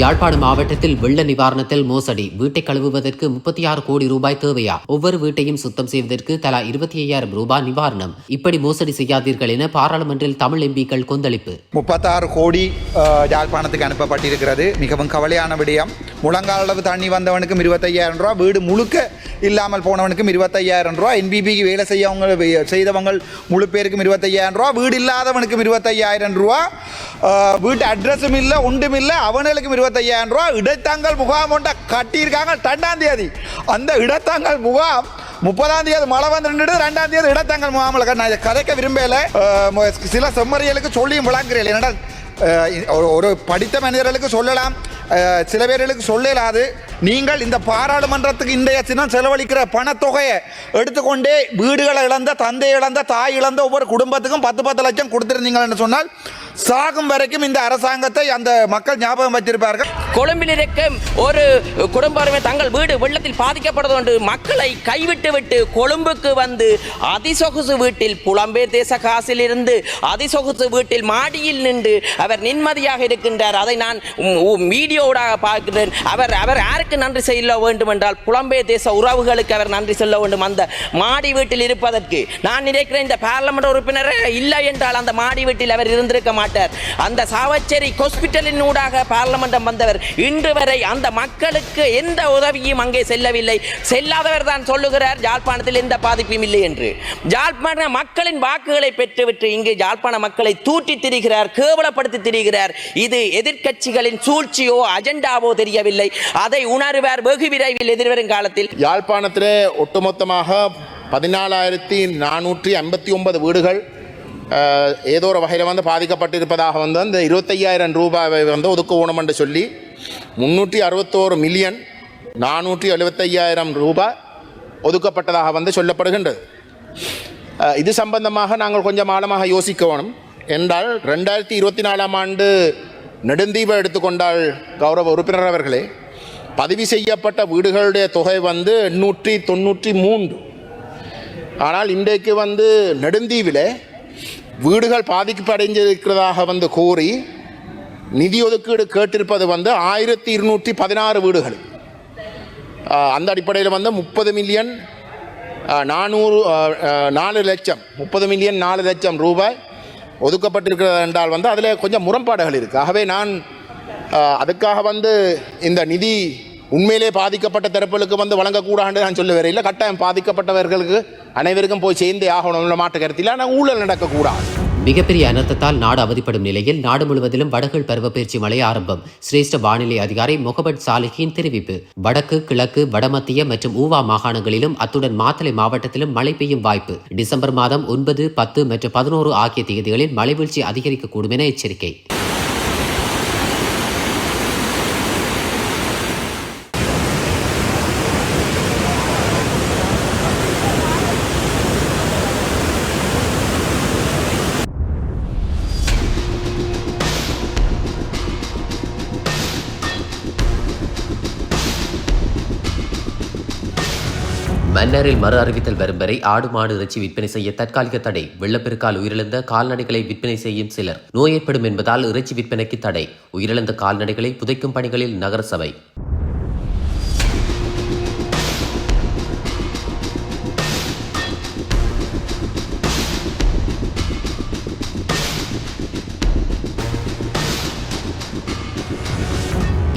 யாழ்ப்பாணம் மாவட்டத்தில் வெள்ள நிவாரணத்தில் மோசடி. வீட்டை கழுவுவதற்கு முப்பத்தி ஆறு கோடி ரூபாய் தேவையா? ஒவ்வொரு வீட்டையும் சுத்தம் செய்வதற்கு தலா இருபத்தி ஐயாயிரம் ரூபாய் நிவாரணம். இப்படி மோசடி செய்யாதீர்கள் என பாராளுமன்றில் தமிழ் எம்பிக்கள் கொந்தளிப்பு. முப்பத்தாறு கோடி யாழ்ப்பாணத்துக்கு அனுப்பப்பட்டிருக்கிறது. மிகவும் கவலையான விடயம். முழங்கால் அளவு தண்ணி வந்தவனுக்கும் இருபத்தையாயிரம் ரூபா வீடு முழுக்க இல்லாமல் போனவனுக்கும் இருபத்தையாயிரம் ரூபா என்பிபிக்கு வேலை செய்யவங்க செய்தவங்க முழு பேருக்கும் இருபத்தையாயிரம் ரூபா வீடு இல்லாதவனுக்கும் இருபத்தையாயிரம் ரூபா வீட்டு அட்ரஸும் இல்லை ஒன்றும் இல்லை அவனுக்கும் இருபத்தையாயிரம் ரூபா இடைத்தாங்கல் முகாம் ஒன்றை கட்டியிருக்காங்க ரெண்டாம் தேதி. அந்த இடைத்தாங்கல் முகாம் முப்பதாம் தேதி மழை வந்து நின்றுட்டு ரெண்டாம் தேதி இடத்தங்கள் முகாமில் நான் இதை கதைக்க விரும்பல. சில செம்மறியலுக்கு சொல்லியும் விளங்குறேன். என்னடா ஒரு- ஒரு படித்த மனிதர்களுக்கு சொல்லலாம். சில பேர்களுக்கு சொல்லலாது. நீங்கள் இந்த பாராளுமன்றத்துக்கு இன்றைய தினம் செலவழிக்கிற பணத்தொகையை எடுத்துக்கொண்டே வீடுகளை இழந்த தந்தை இழந்த தாய் இழந்த ஒவ்வொரு குடும்பத்துக்கும் பத்து பத்து லட்சம் கொடுத்துருந்தீங்கன்னு சொன்னால் சாகும் வரைக்கும் இந்த அரசாங்கத்தை அந்த மக்கள் ஞாபகம் வச்சிருப்பார்கள். கொழும்பில் இருக்கும் ஒரு குடும்பமே தங்கள் வீடு வெள்ளத்தில் பாதிக்கப்படுது கொண்டு மக்களை கைவிட்டு விட்டு கொழும்புக்கு வந்து அதிசொகுசு வீட்டில் புலம்பெயர் தேச காசில் இருந்து அதிசொகுசு வீட்டில் மாடியில் நின்று அவர் நிம்மதியாக இருக்கின்றார். அதை நான் மீடியோடாக பார்க்கிறேன். அவர் அவர் யாருக்கு நன்றி செய்ய வேண்டும் என்றால் புலம்பெயர் தேச உறவுகளுக்கு அவர் நன்றி சொல்ல வேண்டும். அந்த மாடி வீட்டில் இருப்பதற்கு நான் நினைக்கிறேன் இந்த பார்லமெண்ட் உறுப்பினர் இல்லை என்றால் அந்த மாடி வீட்டில் அவர் இருந்திருக்க மாட்டார். அந்த சாவச்சேரி ஹாஸ்பிட்டலின் ஊடாக பார்லமெண்டம் வந்தவர் இன்று வரை அந்த மக்களுக்கு எந்த உதவியும் அங்கே செல்லவில்லை. செல்லாதவர் தான் சொல்லுகிறார் ஜாழ்ப்பாணத்தில் எந்த பாதிப்பும் இல்லை என்று. ஜாழ்ப்பாண மக்களின் வாக்குகளை பெற்றுவிட்டு இங்கு ஜாழ்ப்பாண மக்களை தூட்டி திரிகிறார் கேவலப்படுத்தி திரிகிறார். இது எதிர்க்கட்சிகளின் சூழ்ச்சியோ அஜெண்டாவோ தெரியவில்லை. அதை உணர்வார் வெகு விரைவில் எதிர்வரும் காலத்தில். யாழ்ப்பாணத்திலே ஒட்டுமொத்தமாக பதினாலாயிரத்தி நானூற்றி ஐம்பத்தி ஒன்பது வீடுகள் ஏதோ ஒரு வகையில் வந்து பாதிக்கப்பட்டிருப்பதாக வந்து அந்த இருபத்தையாயிரம் ரூபாவை வந்து ஒதுக்குவோணும் என்று சொல்லி முந்நூற்றி அறுபத்தோரு மில்லியன் நானூற்றி எழுபத்தையாயிரம் ரூபாய் ஒதுக்கப்பட்டதாக வந்து சொல்லப்படுகின்றது. இது சம்பந்தமாக நாங்கள் கொஞ்சம் ஆழமாக யோசிக்க வேணும் என்றால் ரெண்டாயிரத்தி இருபத்தி நாலாம் ஆண்டு நெடுந்தீவை எடுத்துக்கொண்டால் கௌரவ உறுப்பினர் அவர்களே பதிவு செய்யப்பட்ட வீடுகளுடைய தொகை வந்து எண்ணூற்றி தொண்ணூற்றி மூன்று. ஆனால் இன்றைக்கு வந்து நெடுந்தீவில் வீடுகள் பாதிக்கப்படைஞ்சிருக்கிறதாக வந்து கூறி நிதி ஒதுக்கீடு கேட்டிருப்பது வந்து ஆயிரத்தி இருநூற்றி பதினாறு வீடுகள். அந்த அடிப்படையில் வந்து முப்பது மில்லியன் நானூறு நாலு லட்சம் முப்பது மில்லியன் நாலு லட்சம் ரூபாய் ஒதுக்கப்பட்டிருக்கிறது என்றால் வந்து அதில் கொஞ்சம் முரண்பாடுகள் இருக்குது ஆகவே நான் அதுக்காக வந்து இந்த நிதி உண்மையிலே பாதிக்கப்பட்ட தரப்புகளுக்கு வந்து வழங்கக்கூடாது நான் சொல்ல வரையில் கட்டாயம் பாதிக்கப்பட்டவர்களுக்கு அனைவருக்கும் போய் சேர்ந்தே ஆகணும் மாற்று கருத்தில். ஆனால் ஊழல் நடக்கக்கூடாது. மிகப்பெரிய அனர்த்தத்தால் நாடு அவதிப்படும் நிலையில் நாடு முழுவதிலும் வடகள் பருவப்பயிற்சி மழை ஆரம்பம். சிரேஷ்ட வானிலை அதிகாரி முகமது சாலிஹின் தெரிவிப்பு. வடக்கு கிழக்கு வடமத்திய மற்றும் ஊவா மாகாணங்களிலும் அத்துடன் மாத்தளை மாவட்டத்திலும் மழை பெய்யும் வாய்ப்பு. டிசம்பர் மாதம் ஒன்பது பத்து மற்றும் பதினோரு ஆகிய தேதிகளில் மழை வீழ்ச்சி அதிகரிக்கக்கூடும் என எச்சரிக்கை. மன்னரில் மறு அறிவித்தல் வரும் வரை ஆடு மாடு இறைச்சி விற்பனை செய்ய தற்காலிக தடை. வெள்ளப்பெருக்கால் உயிரிழந்த கால்நடைகளை விற்பனை செய்யும் சிலர். நோய் ஏற்படும் என்பதால் இறைச்சி விற்பனைக்கு தடை. உயிரிழந்த கால்நடைகளை புதைக்கும் பணிகளில் நகரசபை.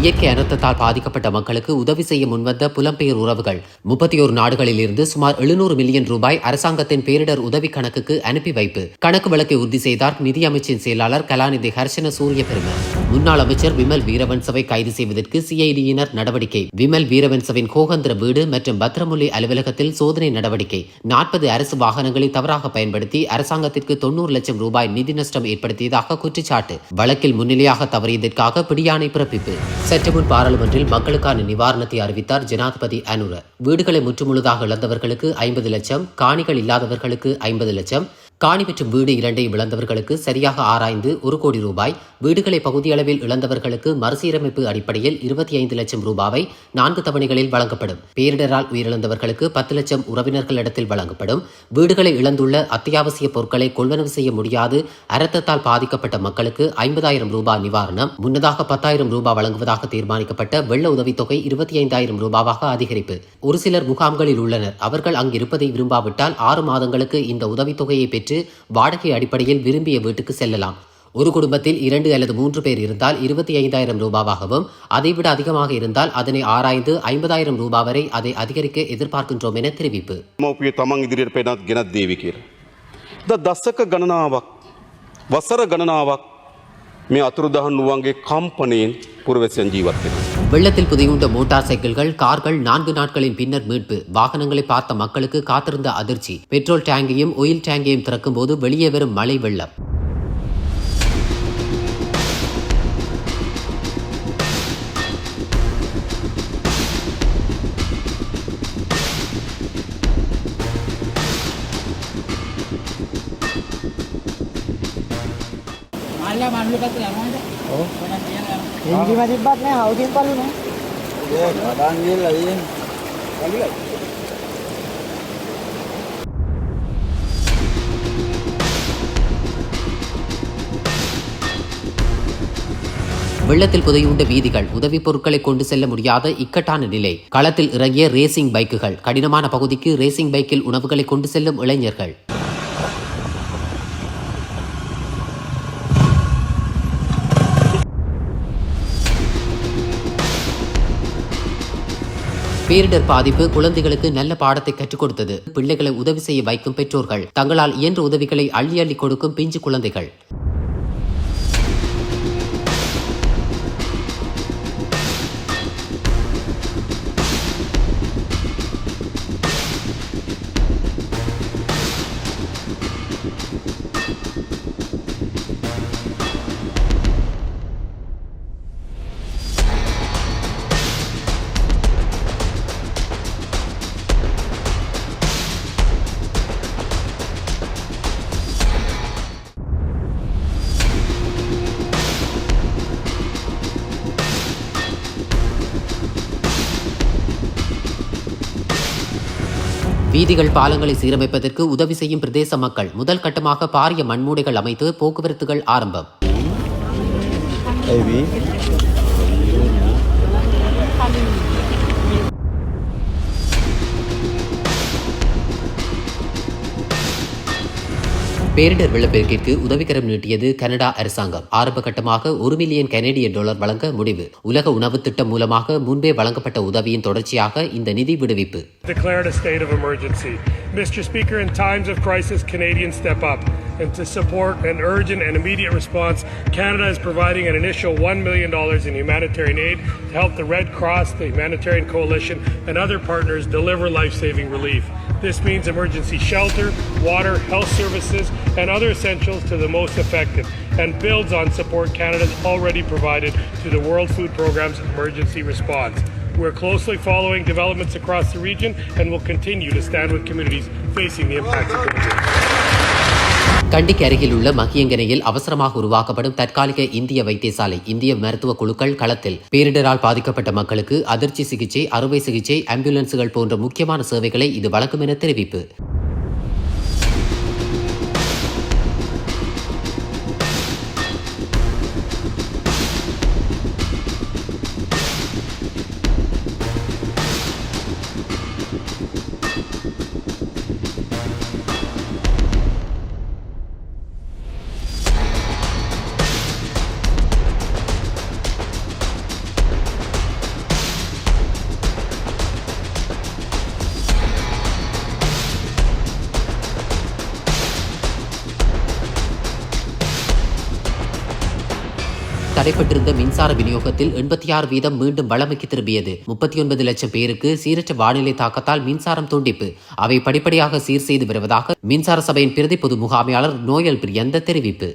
இயற்கை அனர்த்தத்தால் பாதிக்கப்பட்ட மக்களுக்கு உதவி செய்ய முன்வந்த புலம்பெயர் உறவுகள். முப்பத்தி ஒரு நாடுகளில் இருந்து சுமார் எழுநூறு மில்லியன் ரூபாய் அரசாங்கத்தின் பேரிடர் உதவி கணக்குக்கு அனுப்பி வைப்பு. கணக்கு வழக்கை உறுதி செய்தார் நிதியமைச்சின் செயலாளர் கலாநிதி ஹர்ஷன சூரிய பெருமை முன்னாள் அமைச்சர் விமல் வீரவன்சவை கைது செய்வதற்கு சிஐடியினர் நடவடிக்கை. விமல் வீரவன்சவின் கோகந்திர வீடு மற்றும் பத்ரமுல்லி அலுவலகத்தில் சோதனை நடவடிக்கை. நாற்பது அரசு வாகனங்களை தவறாக பயன்படுத்தி அரசாங்கத்திற்கு தொண்ணூறு லட்சம் ரூபாய் நிதி நஷ்டம் ஏற்படுத்தியதாக குற்றச்சாட்டு. வழக்கில் முன்னிலையாக தவறியதற்காக பிடியாணை பிறப்பிப்பு. சற்று முன் பாராளுமன்றில் மக்களுக்கான நிவாரணத்தை அறிவித்தார் ஜனாதிபதி அனுர. வீடுகளை முற்றுமுழுதாக இழந்தவர்களுக்கு ஐம்பது லட்சம் காணிகள் இல்லாதவர்களுக்கு ஐம்பது லட்சம் காணி மற்றும் வீடு இரண்டையும் இழந்தவர்களுக்கு சரியாக ஆராய்ந்து ஒரு கோடி ரூபாய் வீடுகளை பகுதியளவில் இழந்தவர்களுக்கு மறுசீரமைப்பு அடிப்படையில் இருபத்தி ஐந்து லட்சம் ரூபாவை நான்கு தவணைகளில் வழங்கப்படும். பேரிடரால் உயிரிழந்தவர்களுக்கு பத்து லட்சம் உறவினர்களிடத்தில் வழங்கப்படும். வீடுகளை இழந்துள்ள அத்தியாவசிய பொருட்களை கொள்வனவு செய்ய முடியாது. அரத்தத்தால் பாதிக்கப்பட்ட மக்களுக்கு ஐம்பதாயிரம் ரூபாய் நிவாரணம் முன்னதாக பத்தாயிரம் ரூபாய் வழங்குவதாக தீர்மானிக்கப்பட்ட வெள்ள உதவித்தொகை இருபத்தி ஐந்தாயிரம் ரூபாவாக அதிகரிப்பு. ஒரு சிலர் முகாம்களில் உள்ளனர். அவர்கள் அங்கிருப்பதை விரும்பாவிட்டால் ஆறு மாதங்களுக்கு இந்த உதவித்தொகையை பெற்று வாடகை அடிப்படையில் விரும்பிய வீட்டுக்கு செல்லலாம் ஒரு குடும்பத்தில் இரண்டு அல்லது மூன்று பேர் இருந்தால் இருபத்தி ஐந்தாயிரம் ரூபாவாகவும் அதைவிட அதிகமாக இருந்தால் அதனை ஆராய்ந்து ஐம்பதாயிரம் ரூபாய் வரை அதை அதிகரிக்க எதிர்பார்க்கின்றோம் என தெரிவிப்பு මවපිය තමන් ඉදිරියට පෙනත් ගෙනත් දේවි කියර. ද දස්සක ගණනාවක් වසර ගණනාවක් මේ අතුරුදහන් නුවන්ගේ කම්පනයෙන් පුරවැසියන් ජීවත්වෙන. வெள்ளத்தில் புதையுண்ட மோட்டார் சைக்கிள்கள் கார்கள் நான்கு நாட்களின் பின்னர் மீட்பு. வாகனங்களை பார்த்த மக்களுக்கு காத்திருந்த அதிர்ச்சி. பெட்ரோல் டேங்கையும் ஒயில் டேங்கையும் திறக்கும் போது வெளியே வரும் மழை வெள்ளம். மழை மண்ணு பத்து Hindi madibat na, haugin pa rin eh. Hindi, madangil, ayun. Dangil ay. வெள்ளத்தில் புதையுண்ட வீதிகள் உதவிப் பொருட்களை கொண்டு செல்ல முடியாத இக்கட்டான நிலை களத்தில் இறங்கிய ரேசிங் பைக்குகள் கடினமான பகுதிக்கு ரேசிங் பைக்கில் உணவுகளை கொண்டு செல்லும் இளைஞர்கள் பேரிடர் பாதிப்பு குழந்தைகளுக்கு நல்ல பாடத்தை கற்றுக் கொடுத்தது. பிள்ளைகளை உதவி செய்ய வைக்கும் பெற்றோர்கள் தங்களால் இயன்ற உதவிகளை அள்ளி அள்ளி கொடுக்கும் பிஞ்சு குழந்தைகள். வீதிகள் பாலங்களை சீரமைப்பதற்கு உதவி செய்யும் பிரதேச மக்கள். முதல் கட்டமாக பாரிய மண்மூடைகள் அமைத்து போக்குவரத்துகள் ஆரம்பம். பேரிடர் வெள்ளப்பெருக்கிற்கு உதவிக்கரம் நீட்டியது கனடா அரசாங்கம் ஆரம்ப கட்டமாக ஒரு மில்லியன் கனேடிய டாலர் வழங்க முடிவு உலக உணவு திட்டம் மூலமாக முன்பே வழங்கப்பட்ட உதவியின் தொடர்ச்சியாக இந்த நிதி விடுவிப்பு. Mr. Speaker, in times of crisis, Canadians step up. And to support an urgent and immediate response, Canada is providing an initial $1 million in humanitarian aid to help the Red Cross, the Humanitarian Coalition, and other partners deliver life saving relief. This means emergency shelter, water, health services, and other essentials to the most affected, and builds on support Canada's already provided to the World Food Programme's emergency response. We're closely following developments across the region and will continue to stand with communities facing the impacts of COVID. கண்டிக்கு அருகில் உள்ள மகியங்கனையில் அவசரமாக உருவாக்கப்படும் தற்காலிக இந்திய வைத்தியசாலை இந்திய மருத்துவ குழுக்கள் களத்தில் பேரிடரால் பாதிக்கப்பட்ட மக்களுக்கு அதிர்ச்சி சிகிச்சை அறுவை சிகிச்சை ஆம்புலன்ஸுகள் போன்ற முக்கியமான சேவைகளை இது வழங்கும் என தெரிவிப்பு. தடைப்பட்டிருந்த மின்சார விநியோகத்தில் எண்பத்தி ஆறு வீதம் மீண்டும் வளமைக்கு திரும்பியது. முப்பத்தி ஒன்பது லட்சம் பேருக்கு சீரற்ற வானிலை தாக்கத்தால் மின்சாரம் துண்டிப்பு. அவை படிப்படியாக சீர் செய்து வருவதாக மின்சார சபையின் பிரதி பொது முகாமையாளர் நோயல் பிரியந்த தெரிவிப்பு.